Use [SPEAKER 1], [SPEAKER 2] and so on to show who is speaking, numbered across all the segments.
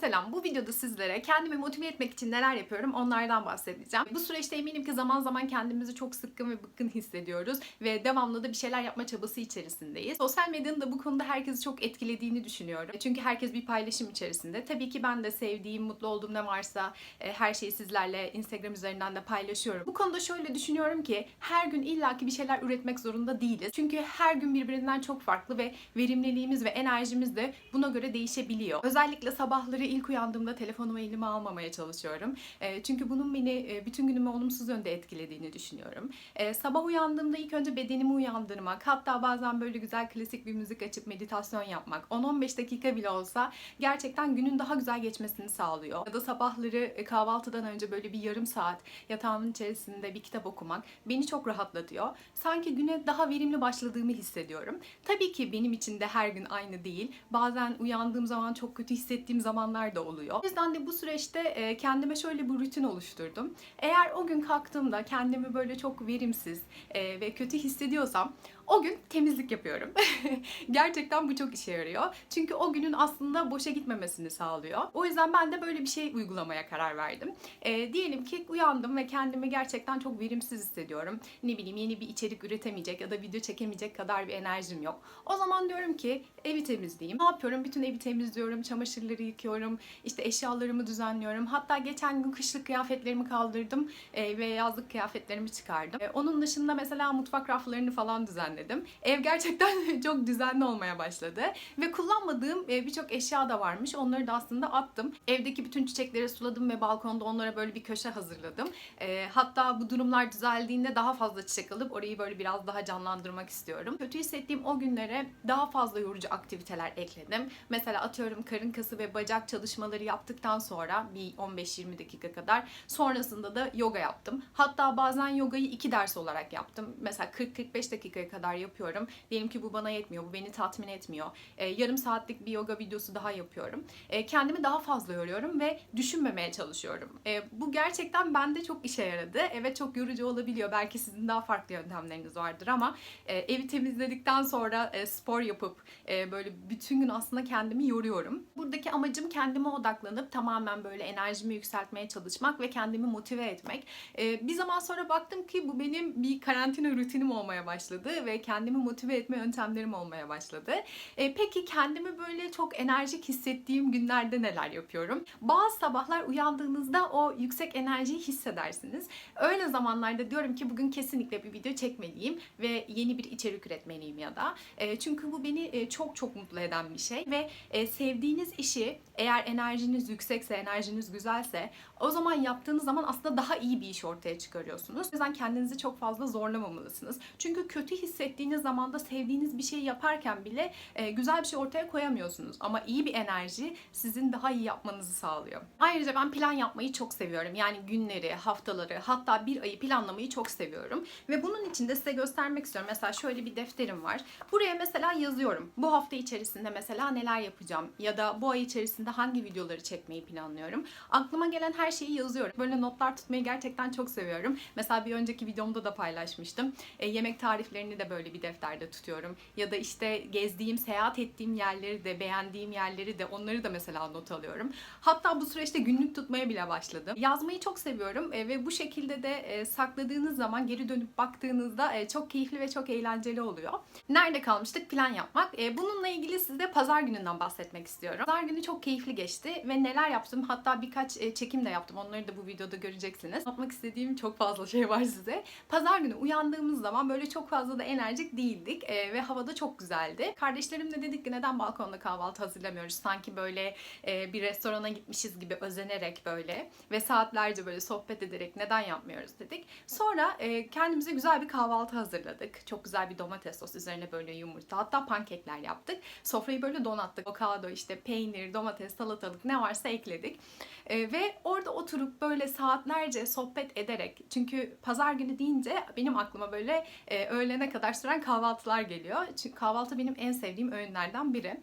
[SPEAKER 1] selam. Bu videoda sizlere kendimi motive etmek için neler yapıyorum onlardan bahsedeceğim. Bu süreçte eminim ki zaman zaman kendimizi çok sıkkın ve bıkkın hissediyoruz ve devamlı da bir şeyler yapma çabası içerisindeyiz. Sosyal medyanın da bu konuda herkesi çok etkilediğini düşünüyorum. Çünkü herkes bir paylaşım içerisinde. Tabii ki ben de sevdiğim, mutlu olduğum ne varsa e, her şeyi sizlerle Instagram üzerinden de paylaşıyorum. Bu konuda şöyle düşünüyorum ki her gün illaki bir şeyler üretmek zorunda değiliz. Çünkü her gün birbirinden çok farklı ve verimliliğimiz ve enerjimiz de buna göre değişebiliyor. Özellikle sabahları ilk uyandığımda telefonumu elime almamaya çalışıyorum. E, çünkü bunun beni e, bütün günümü olumsuz yönde etkilediğini düşünüyorum. E, sabah uyandığımda ilk önce bedenimi uyandırmak, hatta bazen böyle güzel klasik bir müzik açıp meditasyon yapmak, 10-15 dakika bile olsa gerçekten günün daha güzel geçmesini sağlıyor. Ya da sabahları kahvaltıdan önce böyle bir yarım saat yatağımın içerisinde bir kitap okumak beni çok rahatlatıyor. Sanki güne daha verimli başladığımı hissediyorum. Tabii ki benim için de her gün aynı değil. Bazen uyandığım zaman çok kötü hissettiğim zamanlar da oluyor. O yüzden de bu süreçte e, kendime şöyle bir rutin oluşturdum. Eğer o gün kalktığımda kendimi böyle çok verimsiz e, ve kötü hissediyorsam o gün temizlik yapıyorum. Gerçekten bu çok işe yarıyor. Çünkü o günün aslında boşa gitmemesini sağlıyor. O yüzden ben de böyle bir şey uygulamaya karar verdim. E, diyelim ki uyandım ve kendimi gerçekten çok verimsiz hissediyorum. Ne bileyim yeni bir içerik üretemeyecek ya da video çekemeyecek kadar bir enerjim yok. O zaman diyorum ki evi temizleyeyim. Ne yapıyorum? Bütün evi temizliyorum, çamaşırları yıkıyorum, işte eşyalarımı düzenliyorum. Hatta geçen gün kışlık kıyafetlerimi kaldırdım e, ve yazlık kıyafetlerimi çıkardım. E, onun dışında mesela mutfak raflarını falan düzenledim. Ev gerçekten çok düzenli olmaya başladı. Ve kullanmadığım e, birçok eşya da varmış. Onları da aslında attım. Evdeki bütün çiçekleri suladım ve balkonda onlara böyle bir köşe hazırladım. E, hatta bu durumlar düzeldiğinde daha fazla çiçek alıp orayı böyle biraz daha canlandırmak istiyorum. Kötü hissettiğim o günlere daha fazla yorucu aktiviteler ekledim. Mesela atıyorum karın kası ve bacak çalışmaları yaptıktan sonra bir 15-20 dakika kadar sonrasında da yoga yaptım. Hatta bazen yogayı iki ders olarak yaptım. Mesela 40-45 dakikaya kadar yapıyorum. Diyelim ki bu bana yetmiyor, bu beni tatmin etmiyor. Ee, yarım saatlik bir yoga videosu daha yapıyorum. Ee, kendimi daha fazla yoruyorum ve düşünmemeye çalışıyorum. Ee, bu gerçekten bende çok işe yaradı. Evet çok yorucu olabiliyor. Belki sizin daha farklı yöntemleriniz vardır ama e, evi temizledikten sonra e, spor yapıp e, böyle bütün gün aslında kendimi yoruyorum. Buradaki amacım kendime odaklanıp tamamen böyle enerjimi yükseltmeye çalışmak ve kendimi motive etmek. E, bir zaman sonra baktım ki bu benim bir karantina rutinim olmaya başladı ve kendimi motive etme yöntemlerim olmaya başladı. E, peki kendimi böyle çok enerjik hissettiğim günlerde neler yapıyorum? Bazı sabahlar uyandığınızda o yüksek enerjiyi hissedersiniz. Öyle zamanlarda diyorum ki bugün kesinlikle bir video çekmeliyim ve yeni bir içerik üretmeliyim ya da. E, çünkü bu beni e, çok çok mutlu eden bir şey ve e, sevdiğiniz işi eğer enerjiniz yüksekse, enerjiniz güzelse o zaman yaptığınız zaman aslında daha iyi bir iş ortaya çıkarıyorsunuz. O yüzden kendinizi çok fazla zorlamamalısınız. Çünkü kötü hissettiğiniz zaman da sevdiğiniz bir şeyi yaparken bile e, güzel bir şey ortaya koyamıyorsunuz. Ama iyi bir enerji sizin daha iyi yapmanızı sağlıyor. Ayrıca ben plan yapmayı çok seviyorum. Yani günleri, haftaları, hatta bir ayı planlamayı çok seviyorum. Ve bunun için de size göstermek istiyorum. Mesela şöyle bir defterim var. Buraya mesela yazıyorum. Bu hafta içerisinde mesela neler yapacağım ya da bu ay içerisinde hangi videoları çekmeyi planlıyorum. Aklıma gelen her şeyi yazıyorum. Böyle notlar tutmayı gerçekten çok seviyorum. Mesela bir önceki videomda da paylaşmıştım. E, yemek tariflerini de böyle bir defterde tutuyorum. Ya da işte gezdiğim, seyahat ettiğim yerleri de, beğendiğim yerleri de onları da mesela not alıyorum. Hatta bu süreçte günlük tutmaya bile başladım. Yazmayı çok seviyorum e, ve bu şekilde de e, sakladığınız zaman geri dönüp baktığınızda e, çok keyifli ve çok eğlenceli oluyor. Nerede kalmıştık? Plan yapmak. E, bununla ilgili size pazar gününden bahsetmek istiyorum. Pazar günü çok keyifli geçti ve neler yaptım? Hatta birkaç e, çekim de yaptım. Onları da bu videoda göreceksiniz. Yapmak istediğim çok fazla şey var size. Pazar günü uyandığımız zaman böyle çok fazla da enerjik değildik e, ve havada çok güzeldi. Kardeşlerim de dedik ki neden balkonda kahvaltı hazırlamıyoruz? Sanki böyle e, bir restorana gitmişiz gibi özenerek böyle ve saatlerce böyle sohbet ederek neden yapmıyoruz dedik. Sonra kendimize güzel bir kahvaltı hazırladık. Çok güzel bir domates sos üzerine böyle yumurta hatta pankekler yaptık. Sofrayı böyle donattık. Avokado işte peynir, domates, salatalık ne varsa ekledik. E, ve orada oturup böyle saatlerce sohbet ederek çünkü pazar günü deyince benim aklıma böyle e, öğlene kadar süren kahvaltılar geliyor. Çünkü kahvaltı benim en sevdiğim öğünlerden biri.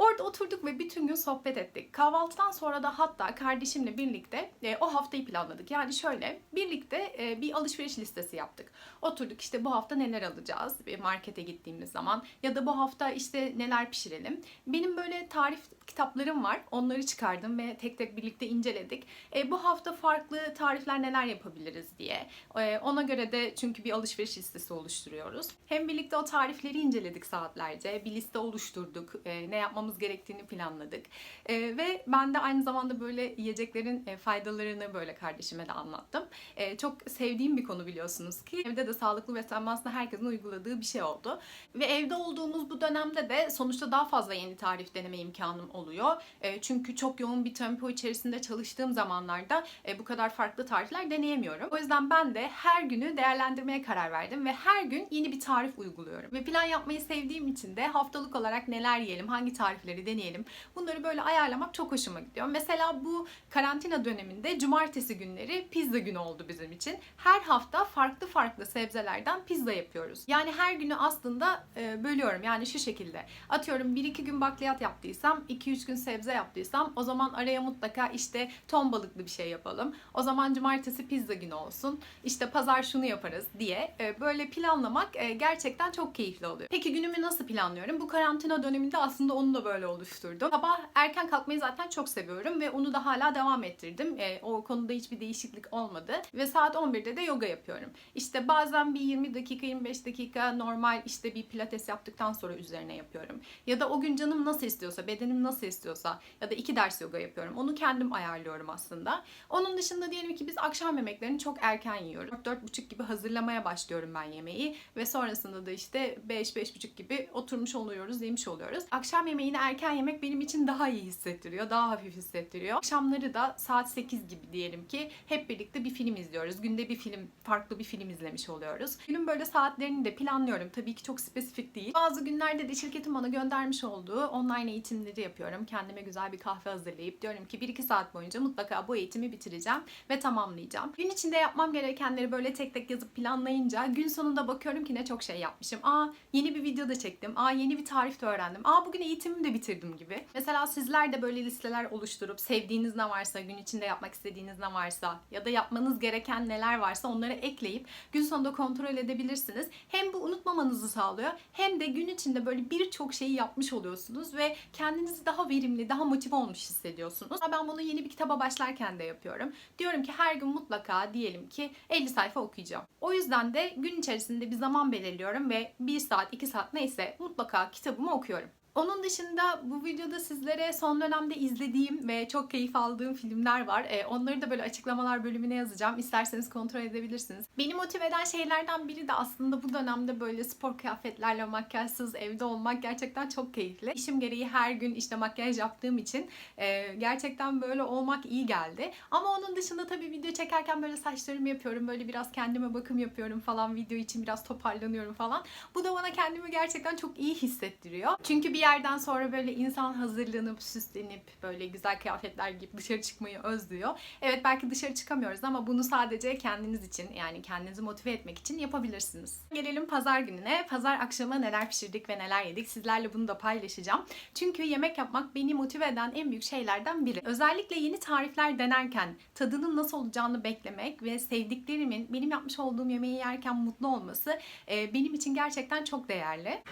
[SPEAKER 1] Orada oturduk ve bütün gün sohbet ettik. Kahvaltıdan sonra da hatta kardeşimle birlikte e, o haftayı planladık. Yani şöyle birlikte e, bir alışveriş listesi yaptık. Oturduk işte bu hafta neler alacağız bir markete gittiğimiz zaman ya da bu hafta işte neler pişirelim. Benim böyle tarif kitaplarım var. Onları çıkardım ve tek tek birlikte inceledik. E, bu hafta farklı tarifler neler yapabiliriz diye. E, ona göre de çünkü bir alışveriş listesi oluşturuyoruz. Hem birlikte o tarifleri inceledik saatlerce. Bir liste oluşturduk. E, ne yapmamız gerektiğini planladık. E, ve ben de aynı zamanda böyle yiyeceklerin e, faydalarını böyle kardeşime de anlattım. E, çok sevdiğim bir konu biliyorsunuz ki. Evde de sağlıklı beslenme aslında herkesin uyguladığı bir şey oldu. Ve evde olduğumuz bu dönemde de sonuçta daha fazla yeni tarif deneme imkanım oluyor. E, çünkü çok yoğun bir tempo içerisinde çalıştığım zamanlarda e, bu kadar farklı tarifler deneyemiyorum. O yüzden ben de her günü değerlendirmeye karar verdim ve her gün yeni bir tarif uyguluyorum. Ve plan yapmayı sevdiğim için de haftalık olarak neler yiyelim, hangi tarifleri deneyelim bunları böyle ayarlamak çok hoşuma gidiyor. Mesela bu karantina döneminde cumartesi günleri pizza günü oldu bizim için. Her hafta farklı farklı sebzelerden pizza yapıyoruz. Yani her günü aslında e, bölüyorum. Yani şu şekilde. Atıyorum 1-2 gün bakliyat yaptıysam, 2-3 gün sebze yaptıysam o zaman araya mutlaka işte ton balıklı bir şey yapalım. O zaman cumartesi pizza günü olsun. İşte pazar şunu yaparız diye e, böyle planlamak e, gerçekten çok keyifli oluyor. Peki günümü nasıl planlıyorum? Bu karantina döneminde aslında onu da böyle oluşturdum. Sabah erken kalkmayı zaten çok seviyorum ve onu da hala devam ettirdim. E, o konuda hiçbir değişiklik olmadı. Ve saat 11'de de yoga yapıyorum. İşte bazen bir 20 dakika 25 dakika normal işte bir pilates yaptıktan sonra üzerine yapıyorum. Ya da o gün canım nasıl istiyorsa, bedenim nasıl istiyorsa ya da iki ders yoga yapıyorum. Onu kendim ayarlıyorum aslında. Onun dışında diyelim ki biz akşam yemeklerini çok erken yiyoruz. 4-4.30 gibi hazırlamaya başlıyorum ben yemeği ve sonrasında da işte 5-5.30 gibi oturmuş oluyoruz, yemiş oluyoruz. Akşam yemeğini erken yemek benim için daha iyi hissettiriyor, daha hafif hissettiriyor. Akşamları da saat 8 gibi diyelim ki hep birlikte bir film izliyoruz. Günde bir film, farklı bir film izlemiş oluyoruz. Günün böyle saatlerini de planlıyorum. Tabii ki çok spesifik değil. Bazı günlerde de şirketin bana göndermiş olduğu online eğitimleri yapıyorum. Kendime güzel bir kahve hazırlayıp diyorum ki 1-2 saat boyunca mutlaka bu eğitimi bitireceğim ve tamamlayacağım. Gün içinde yapmam gerekenleri böyle tek tek yazıp planlayınca gün sonunda bakıyorum ki ne çok şey yapmışım. Aa yeni bir video da çektim. Aa yeni bir tarif de öğrendim. Aa bugün eğitimimi de bitirdim gibi. Mesela sizler de böyle listeler oluşturup sevdiğiniz ne varsa, gün içinde yapmak istediğiniz ne varsa ya da yapmanız gereken neler varsa onları ekleyip gün sonunda kontrol edebilirsiniz. Hem bu unutmamanızı sağlıyor hem de gün içinde böyle birçok şeyi yapmış oluyorsunuz ve kendinizi daha verimli, daha motive olmuş hissediyorsunuz. Ben bunu yeni bir kitaba başlarken de yapıyorum. Diyorum ki her gün mutlaka diyelim ki 50 sayfa okuyacağım. O yüzden de gün içerisinde bir zaman belirliyorum ve 1 saat, 2 saat neyse mutlaka kitabımı okuyorum. Onun dışında bu videoda sizlere son dönemde izlediğim ve çok keyif aldığım filmler var. Ee, onları da böyle açıklamalar bölümüne yazacağım. İsterseniz kontrol edebilirsiniz. Beni motive eden şeylerden biri de aslında bu dönemde böyle spor kıyafetlerle makyajsız evde olmak gerçekten çok keyifli. İşim gereği her gün işte makyaj yaptığım için e, gerçekten böyle olmak iyi geldi. Ama onun dışında tabii video çekerken böyle saçlarımı yapıyorum. Böyle biraz kendime bakım yapıyorum falan. Video için biraz toparlanıyorum falan. Bu da bana kendimi gerçekten çok iyi hissettiriyor. Çünkü bir yerden sonra böyle insan hazırlanıp süslenip böyle güzel kıyafetler giyip dışarı çıkmayı özlüyor. Evet belki dışarı çıkamıyoruz ama bunu sadece kendiniz için yani kendinizi motive etmek için yapabilirsiniz. Gelelim pazar gününe. Pazar akşamı neler pişirdik ve neler yedik sizlerle bunu da paylaşacağım. Çünkü yemek yapmak beni motive eden en büyük şeylerden biri. Özellikle yeni tarifler denerken tadının nasıl olacağını beklemek ve sevdiklerimin benim yapmış olduğum yemeği yerken mutlu olması benim için gerçekten çok değerli.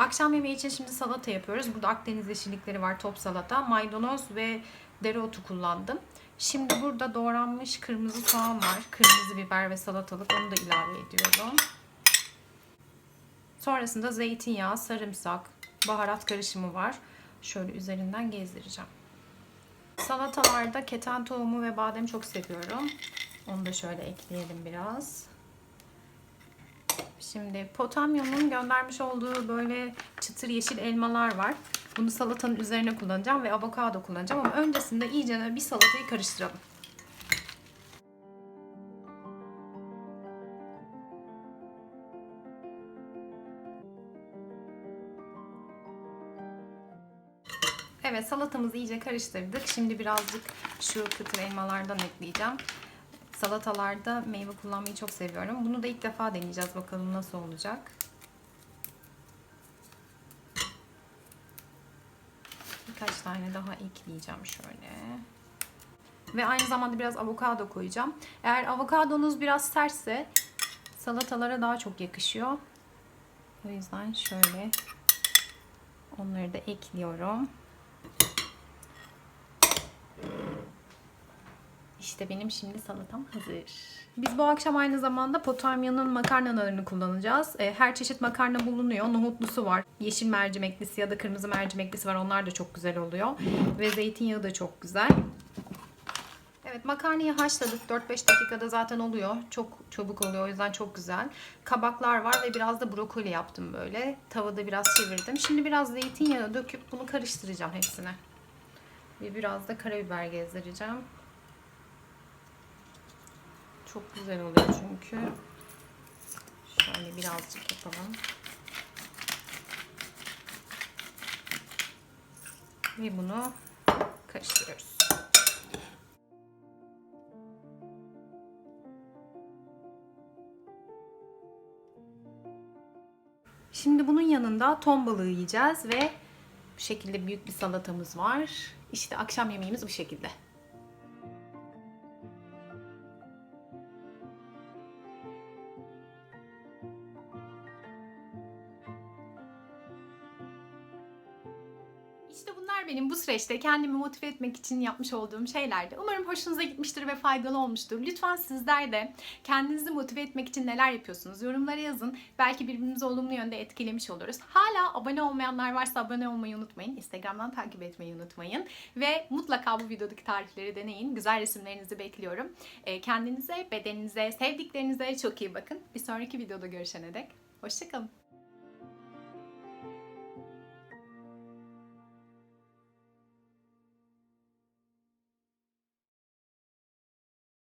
[SPEAKER 1] Akşam yemeği için şimdi salata yapıyoruz. Burada Akdeniz yeşillikleri var, top salata, maydanoz ve dereotu kullandım. Şimdi burada doğranmış kırmızı soğan var, kırmızı biber ve salatalık onu da ilave ediyorum. Sonrasında zeytinyağı, sarımsak, baharat karışımı var. Şöyle üzerinden gezdireceğim. Salatalarda keten tohumu ve badem çok seviyorum. Onu da şöyle ekleyelim biraz. Şimdi Potamyum'un göndermiş olduğu böyle çıtır yeşil elmalar var. Bunu salatanın üzerine kullanacağım ve avokado kullanacağım ama öncesinde iyice bir salatayı karıştıralım. Evet salatamızı iyice karıştırdık. Şimdi birazcık şu kıtır elmalardan ekleyeceğim. Salatalarda meyve kullanmayı çok seviyorum. Bunu da ilk defa deneyeceğiz. Bakalım nasıl olacak. birkaç tane daha ekleyeceğim şöyle. Ve aynı zamanda biraz avokado koyacağım. Eğer avokadonuz biraz sertse salatalara daha çok yakışıyor. O yüzden şöyle onları da ekliyorum. İşte benim şimdi salatam hazır. Biz bu akşam aynı zamanda Potamya'nın makarnalarını kullanacağız. E, Her çeşit makarna bulunuyor. Nohutlusu var. Yeşil mercimeklisi ya da kırmızı mercimeklisi var. Onlar da çok güzel oluyor. Ve zeytinyağı da çok güzel. Evet makarnayı haşladık. 4-5 dakikada zaten oluyor. Çok çabuk oluyor. O yüzden çok güzel. Kabaklar var ve biraz da brokoli yaptım böyle. Tavada biraz çevirdim. Şimdi biraz zeytinyağı döküp bunu karıştıracağım hepsine. Ve biraz da karabiber gezdireceğim. Çok güzel oluyor çünkü. Şöyle birazcık yapalım. Ve bunu karıştırıyoruz. Şimdi bunun yanında ton balığı yiyeceğiz ve bu şekilde büyük bir salatamız var. İşte akşam yemeğimiz bu şekilde. İşte bunlar benim bu süreçte kendimi motive etmek için yapmış olduğum şeylerdi. Umarım hoşunuza gitmiştir ve faydalı olmuştur. Lütfen sizler de kendinizi motive etmek için neler yapıyorsunuz? Yorumlara yazın. Belki birbirimizi olumlu yönde etkilemiş oluruz. Hala abone olmayanlar varsa abone olmayı unutmayın. Instagram'dan takip etmeyi unutmayın. Ve mutlaka bu videodaki tarifleri deneyin. Güzel resimlerinizi bekliyorum. Ee, Kendinize, bedeninize, sevdiklerinize çok iyi bakın. Bir sonraki videoda görüşene dek. Hoşçakalın.